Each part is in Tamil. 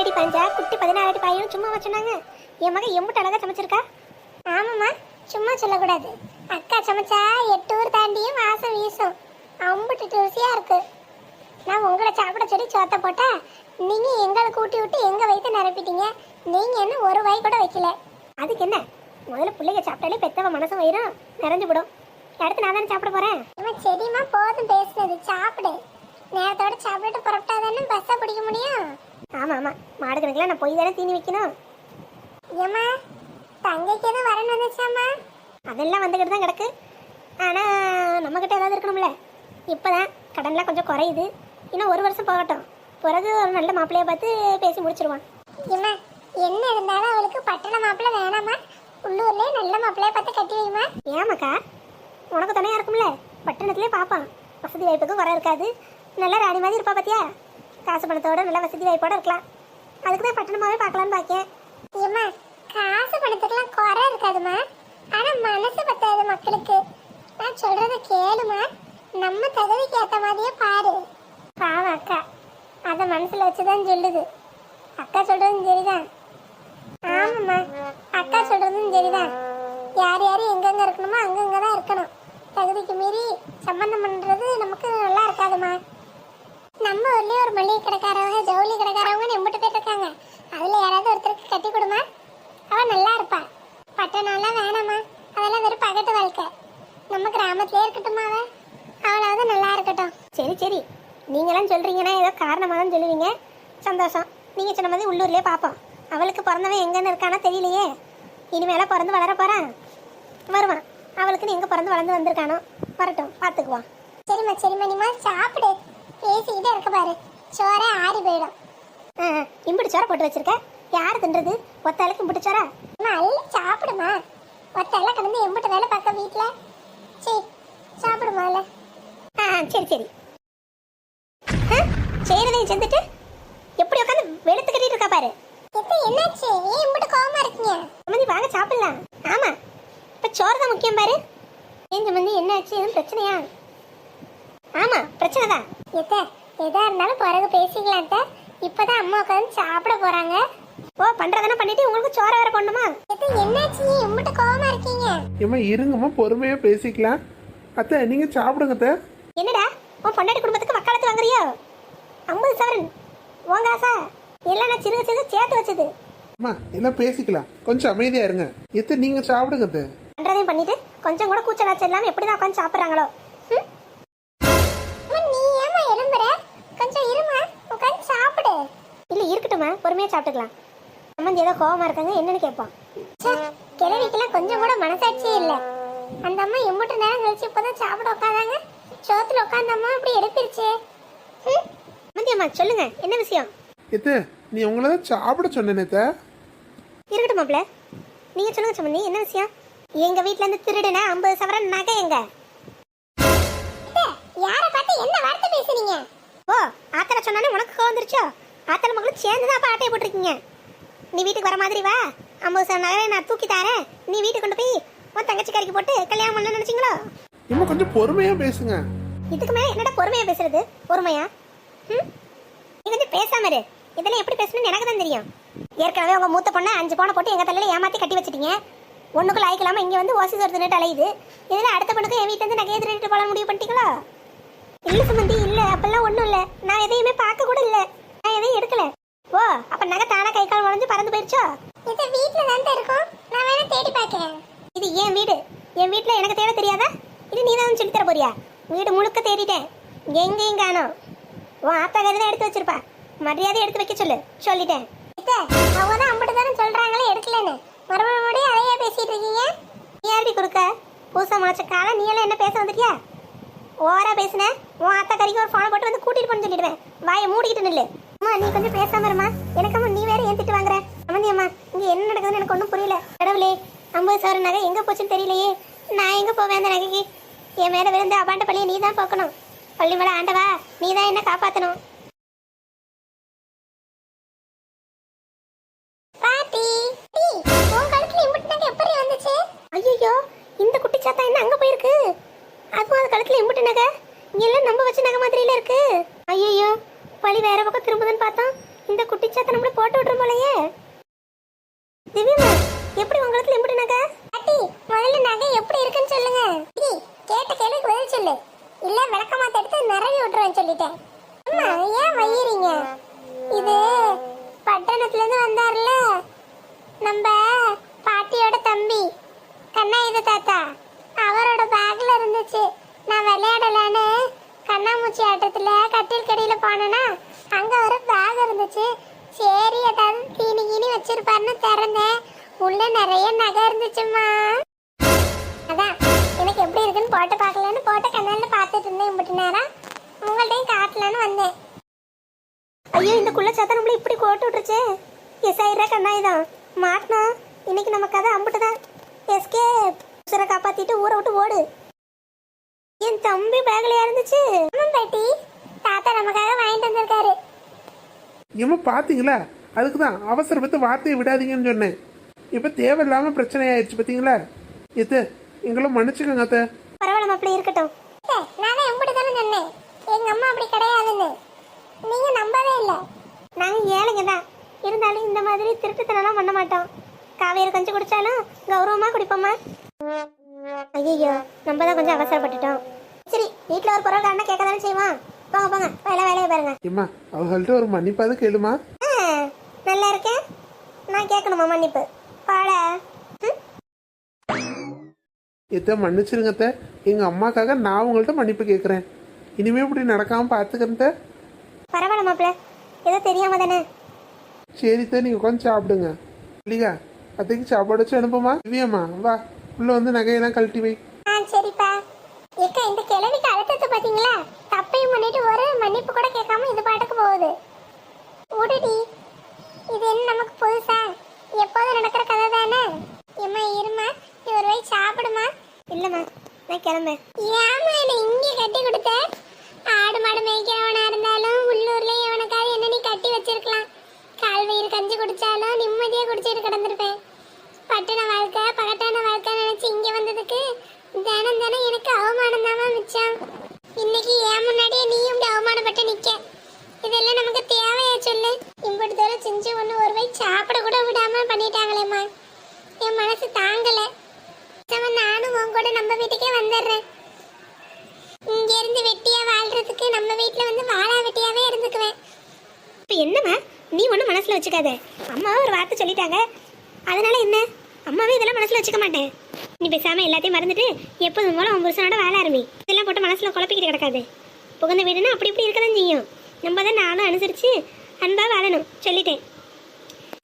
பத்தடி பாஞ்சா குட்டி பதினாறு அடி பாயும். சும்மா வச்சுனாங்க என் மகன் எம்பிட்டு அழகா சமைச்சிருக்கா? ஆமாம்மா சும்மா சொல்லக்கூடாது. அக்கா சமைச்சா எட்டு ஊர் தாண்டியும் வாசம் வீசும். அம்பிட்டு ருசியாக இருக்கு. நான் உங்களை சாப்பிட சொல்லி சோத்த போட்டா நீங்கள் எங்களை கூட்டி விட்டு எங்கள் வயிற்று நிரப்பிட்டீங்க? நீங்கள் என்ன ஒரு வாய் கூட வைக்கல. அதுக்கு என்ன? முதல்ல பிள்ளைங்க சாப்பிட்டாலே பெத்தவ மனசு வயிறும் நிறைஞ்சு விடும் அடுத்து நான் தானே சாப்பிட போறேன்? சரிம்மா போதும் பேசுனது. சாப்பிடு. நேரத்தோட சாப்பிட்டு புறப்பட்டா தானே பஸ்ஸை பிடிக்க முடியும்? ஆமா ஆமா. மாடு கணக்கில் நான் போய் தானே தீனி வைக்கணும். ஏம்மா தங்கைக்கு எதுவும் வரணும் வந்துச்சாம்மா அதெல்லாம் வந்துக்கிட்டு தான் கிடக்கு. ஆனால் நம்மக்கிட்ட ஏதாவது இருக்கணும்ல. இப்போதான் கடன்லாம் கொஞ்சம் குறையுது. இன்னும் ஒரு வருஷம் போகட்டும். பிறகு ஒரு நல்ல மாப்பிள்ளைய பார்த்து பேசி முடிச்சிருவான். ஏம்மா என்ன இருந்தாலும் அவளுக்கு பட்டண மாப்பிள்ளை வேணாமா உள்ளூர்லேயே நல்ல மாப்பிள்ளைய பார்த்து கட்டி வைமா ஏமாக்கா உனக்கு துணையா இருக்கும்ல. பட்டணத்திலே பார்ப்பான். வசதி வாய்ப்புக்கும் குறை இருக்காது. நல்ல ராணி மாதிரி இருப்பா பார்த்தியா காசு பணத்தோட நல்ல வசதி வாய்ப்போட இருக்கலாம். அதுக்கு தான் பட்டணமாவே பார்க்கலான்னு பார்க்கேன் ஏம்மா காசு பணத்துக்குலாம் குறை இருக்காதுமா ஆனா மனசு பத்தாது மக்களுக்கு. நான் சொல்றத கேளுமா நம்ம தகுதிக்கு ஏத்த மாதிரியே பாரு. பாவம் அக்கா. அத மனசுல வச்சுதான் சொல்லுது. அக்கா சொல்றதும் சரிதான். ஆமாம்மா. அக்கா சொல்றதும் சரிதான். யார் யார் எங்கெங்க இருக்கணுமோ அங்கங்க தான் இருக்கணும். தகுதிக்கு மீறி சம்பந்தம் பண்றது நமக்கு நல்லா இருக்காதுமா நம்ம ஊர்லயே ஒரு மளிகை கடைக்காரவங்க ஜவுளி கடைக்காரவங்க நம்பிட்டு போயிட்டு இருக்காங்க. அதுல யாராவது ஒருத்தருக்கு கட்டி கொடுமா. அவ நல்லா இருப்பா. பட்டணம்லாம் வேணாமா? அதெல்லாம் வெறும் பகட்டு வாழ்க்கை. நம்ம கிராமத்திலே இருக்கட்டுமா அவ? அவளாவது நல்லா இருக்கட்டும். சரி சரி. நீங்களாம் சொல்றீங்கன்னா ஏதோ காரணமாக தான் சொல்லுவீங்க. சந்தோஷம். நீங்க சொன்ன மாதிரி உள்ளூர்லயே பார்ப்போம். அவளுக்கு பிறந்தவன் எங்கன்னு இருக்கானா தெரியலையே. இனிமேல பிறந்து வளர போறான் வருவான். அவளுக்கு எங்க பிறந்து வளர்ந்து வந்திருக்கானோ? வரட்டும். பார்த்துக்குவான் சரிம்மா சரிம்மா. நீமா சாப்பிடு. பேசிக்கிட்டே இருக்க பாரு. சோறே ஆறி போயிடும். இம்பிட்டு சோற போட்டு வச்சிருக்க? யார் தின்றது? ஒத்தாளுக்கு இம்பிட்டு சோறா? நல்ல சாப்பிடுமா? ஒத்தால கிடந்து எம்பிட்டு வேலை பார்க்க வீட்ல? சரி சாப்பிடுமா இல்ல? ஆ சரி சரி. செய்யறதையும் செஞ்சுட்டு எப்படி உட்காந்து வெளுத்து கட்டிட்டு இருக்கா பாரு? என்னாச்சு? ஏன் இம்பிட்டு கோவமா இருக்கீங்க? சம்மந்தி வாங்க சாப்பிடலாம். ஆமா. இப்ப சோறு தான் முக்கியம் பாரு. ஏன் சம்மந்தி என்னாச்சு? எதுவும் பிரச்சனையா? ஆமா பிரச்சனை தான். எத்த எதா இருந்தாலும் பிறகு பேசிக்கலாம் அத்தை. இப்பதான் அம்மா உட்காந்து சாப்பிட போறாங்க. ஓ பண்றதெல்லாம் பண்ணிட்டு உங்களுக்கு சோற வேற பண்ணுமா என்னாச்சு? நீ இம்பிட்டு கோவமா இருக்கீங்க? ஏம்மா இருங்கம்மா பொறுமையா பேசிக்கலாம். அத்தை நீங்க சாப்பிடுங்க அத்தை. என்னடா? உன் பொண்டாட்டி குடும்பத்துக்கு வக்காலத்து வாங்குறியோ? ஐம்பது சவரன். உன் காசா? எல்லாம் நான் சிறுக சிறுக சேர்த்து வச்சது. அம்மா எல்லாம் பேசிக்கலாம். கொஞ்சம் அமைதியா இருங்க. எத்தை நீங்க சாப்பிடுங்க அத்தை. பண்றதையும் பண்ணிட்டு கொஞ்சம் கூட கூச்சலாச்சு இல்லாம எப்படிதான் உட்காந்து சாப்பிடுறாங்களோ? இருக்கட்டுமா பொறுமையா சாப்பிட்டுக்கலாம். அம்மந்தி ஏதோ கோவமா இருக்காங்க என்னன்னு கேட்போம் கிழவிக்கெல்லாம் கொஞ்சம் கூட மனசாட்சியே இல்ல. அந்த அம்மா எம்புட்டு நேரம் கழிச்சு இப்பதான் சாப்பிட உட்காந்தாங்க சோத்துல உட்காந்த அம்மா அப்படி எடுப்பிருச்சு. ம்? அம்மந்தி அம்மா சொல்லுங்க என்ன விஷயம்? எத்தை நீ உங்களை தான் சாப்பிட சொன்னேன் இருக்கட்டும் மாப்ள நீங்க சொல்லுங்க சம்மந்தி என்ன விஷயம்? எங்க வீட்ல இருந்து திருடுன ஐம்பது சவரன் நகை எங்க? யார பார்த்து என்ன வார்த்தை பேசுனீங்க? ஓ ஆத்தல சொன்னானே உனக்கு கோவம் வந்துருச்சோ? சேர்ந்து தான் ஆட்டையை போட்டிருக்கீங்க. நீ வீட்டுக்கு வர மாதிரி வா. ஐம்பது சவரன் நகை நான் தூக்கி தரேன். நீ வீட்டுக்கு கொண்டு போய் உன் தங்கச்சி கறிக்கு போட்டு கல்யாணம் பண்ண நினைச்சீங்களோ? ஏம்மா கொஞ்சம் பொறுமையா பேசுங்க. இதுக்கு மேல என்னடா பொறுமையா பேசுறது? பொறுமையா? ம்? நீ கொஞ்சம் பேசாம இரு. இதெல்லாம் எப்படி பேசணும்னு எனக்கு தான் தெரியும். ஏற்கனவே உங்க மூத்த பொண்ணை அஞ்சு பவுனை போட்டு எங்க தலையில ஏமாத்தி கட்டி வச்சிட்டீங்க. ஒண்ணுக்குள்ள ஆயிக்கலாம இங்க வந்து ஓசி சோறு தின்னுட்டு அலையுது. இதுல அடுத்த பொண்ணுக்கு என் வீட்டுல இருந்து நகையை திருட்டு போல முடிவு பண்ணிட்டீங்களா? இல்ல சுமந்தி இல்ல. அப்பெல்லாம் ஒண்ணும் இல்ல. நான் எதையுமே பார்க்க கூட இல்ல. நான் எதையும் எடுக்கல. அப்ப நகை தானா கை கால் உடஞ்சு பறந்து போயிருச்சோ? இது வீட்ல தான் இருக்கும். நான் வேணா தேடி பார்க்கேன் இது என் வீடு? என் வீட்ல எனக்கு தேட தெரியாதா? இது நீ தான் சொல்லி தர போறியா? வீடு முழுக்க தேடிட்டேன். எங்கேயும் காணோம் உன் ஆத்தா கதை எடுத்து வச்சிருப்பா. மரியாதை எடுத்து வைக்க சொல்லு. சொல்லிட்டேன். அவங்க தான் அம்பிட்டு தானே சொல்றாங்களே எடுக்கலன்னு. மறுபடியும் அதையே பேசிட்டு இருக்கீங்க? நீ யாரடி கொடுக்க பூசா முளைச்ச காலம் நீ எல்லாம் என்ன பேச வந்துட்டியா? ஓரா பேசுன. உன் அத்தா கறிக்கு ஒரு ஃபோனை போட்டு வந்து கூட்டிட்டு போன்னு சொல்லிடுவேன். வாயை மூடிக்கிட்டு நில்லு. அம்மா நீ கொஞ்சம் பேசாம இருமா. எனக்கும்மா நீ வேற ஏன் திட்டு வாங்குற? அமந்தி அம்மா இங்க என்ன நடக்குதுன்னு எனக்கு ஒன்றும் புரியல. கடவுளே ஐம்பது சவரன் நகை எங்க போச்சுன்னு தெரியலையே. நான் எங்க போவேன் அந்த நகைக்கு? என் மேல விழுந்து அபாண்ட பள்ளியை நீ தான் போக்கணும். பள்ளி மேல ஆண்டவா நீ தான் என்ன காப்பாத்தணும். பாட்டி உன் கழுத்துல இம்புட்டு நகை எப்படி வந்துச்சு? ஐயோ இந்த குட்டி சாத்தா என்ன அங்க போயிருக்கு? அதுவும் அது கழுத்துல இம்புட்டு நகை? இங்க எல்லாம் நம்ம வச்ச நகை மாதிரில இருக்கு. ஐயோ வழி வேற பக்கம் திரும்புதுன்னு பார்த்தோம் இந்த குட்டிச்சாத்தை நம்மள போட்டு விட்டுரும் போலயே. திவ்யமா எப்படி உங்களுக்கு எப்படி நகை? பாட்டி முதல்ல நகை எப்படி இருக்குன்னு சொல்லுங்க. கேட்ட கேள்விக்கு பதில் சொல்லு. இல்ல விளக்கமா தடுத்து நிறைய விட்டுருவேன் சொல்லிட்டேன். அம்மா ஏன் வையறீங்க? இது பட்டணத்துல இருந்து வந்தார்ல. நம்ம பாட்டியோட தம்பி கண்ணாயுத தாத்தா. அவரோட பேக்ல இருந்துச்சு. நான் விளையாடலான்னு கண்ணாமூச்சி ஆட்டத்துல இருந்துச்சு. சரி ஏதாவது தீனி கீனி வச்சிருப்பாருன்னு திறந்தேன். உள்ள நிறைய நகை இருந்துச்சுமா அதான் எனக்கு எப்படி இருக்குன்னு போட்டு பார்க்கலான்னு போட்டு கண்ணால பார்த்துட்டு இருந்தேன் இப்படி நேரம் உங்கள்ட்டையும் காட்டலான்னு வந்தேன். ஐயோ இந்த குள்ள சத்தம் நம்மள இப்படி கோட்டு விட்டுருச்சே. எஸ் ஆயிரா கண்ணாயிதான் மாட்டினா இன்னைக்கு நம்ம கதை அம்பிட்டுதான் எஸ்கே உசுரை காப்பாத்திட்டு ஊரை விட்டு ஓடு. என் தம்பி பேக்ல இருந்துச்சு. ஆமாம் பாட்டி. தாத்தா நமக்காக வாங்கிட்டு வந்திருக்காரு. ஏம்மா பார்த்தீங்களா அதுக்கு தான் அவசரப்பட்டு வார்த்தையை விடாதீங்கன்னு சொன்னேன். இப்போ தேவையில்லாமல் பிரச்சனை ஆயிடுச்சு பார்த்தீங்களா எத்து எங்களை மன்னிச்சுக்கோங்க அத்தை. பரவாயில்ல அப்படி இருக்கட்டும். நானே எப்படி தானே சொன்னேன். எங்க அம்மா அப்படி கிடையாதுன்னு. நீங்க நம்பவே இல்லை. நாங்க ஏழைங்க தான். இருந்தாலும் இந்த மாதிரி திருட்டுத்தனம்லாம் பண்ண மாட்டோம். காவேரி கொஞ்சம் குடிச்சாலும் கௌரவமா குடிப்போமா ஐயோ நம்ம தான் கொஞ்சம் அவசரப்பட்டுட்டோம். சரி வீட்டில் ஒரு பொருள் காரணம் கேட்க தானே செய்வான் போங்க. போங்க வேலை வேலையை பாருங்க. அவங்கள்ட்ட ஒரு மன்னிப்பாவது கேளுமா? நல்லா இருக்கேன். நான் கேட்கணுமா மன்னிப்பு? பாட. எத்த எங்கள் அம்மாக்காக நான் உங்கள்கிட்ட மன்னிப்பு கேட்குறேன். இனிமே இப்படி நடக்காமல் பார்த்துக்கிறேன் அத்தை. பரவாயில்ல மாப்பிள்ள. ஏதோ தெரியாம தானே. சரி தான் நீங்கள் உட்காந்து சாப்பிடுங்க. இல்லையா? அத்தைக்கு சாப்பாடு வச்சு அனுப்புமா? திவ்யாம்மா வா. உள்ள வந்து நகையெல்லாம் கழட்டி வை. ஆ சரிப்பா ஏக்கா இந்த கிழவிக்கு அழுத்தத்தை பாத்தீங்களா தப்பையும் பண்ணிட்டு ஒரு மன்னிப்பு கூட கேட்காம இது பாட்டுக்கு போகுது விடுடி இது என்ன நமக்கு புதுசா எப்போதும் நடக்கிற கதை தானே ஏம்மா இருமா நீ ஒரு வழி சாப்பிடுமா இல்லம்மா நான் கிளம்பேன் ஏமா என்ன இங்கே கட்டி கொடுத்த? ஆடு மாடு மேய்க்கிறவனா இருந்தாலும் உள்ளூர்ல எவனுக்காவது என்ன நீ கட்டி வச்சிருக்கலாம். கால் வயிறு கஞ்சி குடிச்சாலும் நிம்மதியா குடிச்சிட்டு கிடந்திருப்பேன். பட்டண வாழ்க்கை பகட்டான வாழ்க்கை நினைச்சு இங்க வந்ததுக்கு தினம் தினம் எனக்கு அவமானம் தான் மிச்சம். இன்னைக்கு ஏன் முன்னாடியே நீயும் இப்படி அவமானப்பட்டு நிக்க. இதெல்லாம் நமக்கு தேவையா சொல்லு? இம்படி தூரம் செஞ்சு ஒன்று ஒரு வை சாப்பிட கூட விடாம பண்ணிட்டாங்களேம்மா. என் மனசு தாங்கலை. பேசாம நானும் உன் கூட நம்ம வீட்டுக்கே வந்துடுறேன். இங்க இருந்து வெட்டியா வாழ்றதுக்கு நம்ம வீட்டுல வந்து வாழா வெட்டியாவே இருந்துக்குவேன். இப்போ என்னம்மா நீ ஒன்றும் மனசில் வச்சுக்காத. அம்மாவை ஒரு வார்த்தை சொல்லிட்டாங்க. அதனால என்ன? அம்மாவே இதெல்லாம் மனசில் வச்சுக்க மாட்டேன். நீ பேசாமல் எல்லாத்தையும் மறந்துட்டு எப்போதும் போல உன் புருஷனோட வாழ ஆரம்பி. இதெல்லாம் போட்டு மனசில் குழப்பிக்கிட்டு கிடக்காது. புகுந்த வீடுனா அப்படி இப்படி இருக்கதான் செய்யும். நம்ம தான் நானும் அனுசரித்து அன்பாக வாழணும். சொல்லிட்டேன்.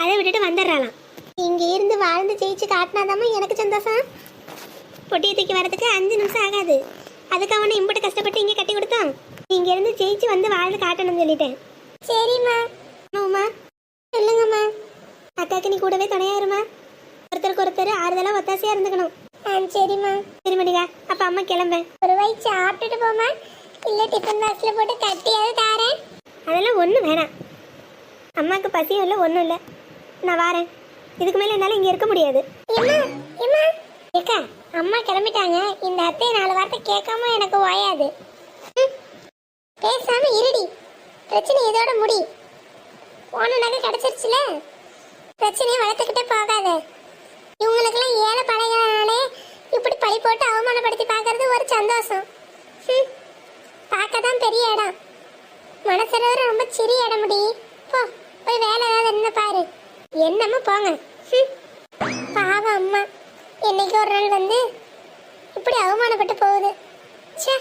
அதை விட்டுட்டு வந்துடுறாளாம். இங்கே இருந்து வாழ்ந்து ஜெயிச்சு காட்டினாதாம எனக்கு சந்தோஷம். பொட்டியை தூக்கி வரதுக்கு அஞ்சு நிமிஷம் ஆகாது. அதுக்கு அவனை இம்புட்டு கஷ்டப்பட்டு இங்கே கட்டி கொடுத்தான் இங்க இருந்து ஜெயிச்சு வந்து வாழ்ந்து காட்டணும்னு சொல்லிட்டேன். சரிம்மா. அம்மா சொல்லுங்கம்மா. அக்காக்கு நீ கூடவே துணையா இருமா? ஒருத்தருக்கு ஒருத்தர் ஆறுதலா ஒத்தாசையா இருந்துக்கணும். ஆ சரிம்மா. சரி மணிகா அப்ப அம்மா கிளம்பேன் ஒரு வாய் சாப்பிட்டுட்டு போமா இல்ல டிஃபன் பாக்ஸ்ல போட்டு கட்டியாவது தாரேன். அதெல்லாம் ஒன்றும் வேணாம். அம்மாவுக்கு பசியும் இல்லை ஒன்றும் இல்லை. நான் வரேன். இதுக்கு மேலே என்னால் இங்கே இருக்க முடியாது. ஏக்கா அம்மா கிளம்பிட்டாங்க. இந்த அத்தை நாலு வார்த்தை கேட்காம எனக்கு ஓயாது. ம், பேசாம இருடி. பிரச்சனை இதோட முடி. போன நகை கிடைச்சிருச்சுல? பிரச்சனையை வளர்த்துக்கிட்டே போகாத. இவங்களுக்கெல்லாம் ஏழை பழகினாலே இப்படி பழி போட்டு அவமானப்படுத்தி பார்க்கறது ஒரு சந்தோஷம். ம், பார்க்க தான் பெரிய இடம். மனசளவு ரொம்ப சிறிய இடம் முடி. போ போய் வேலை ஏதாவது என்ன பாரு. என்னம்மா போங்க. பாவம் அம்மா. இன்னைக்கு ஒரு நாள் வந்து இப்படி அவமானப்பட்டு போகுது. சே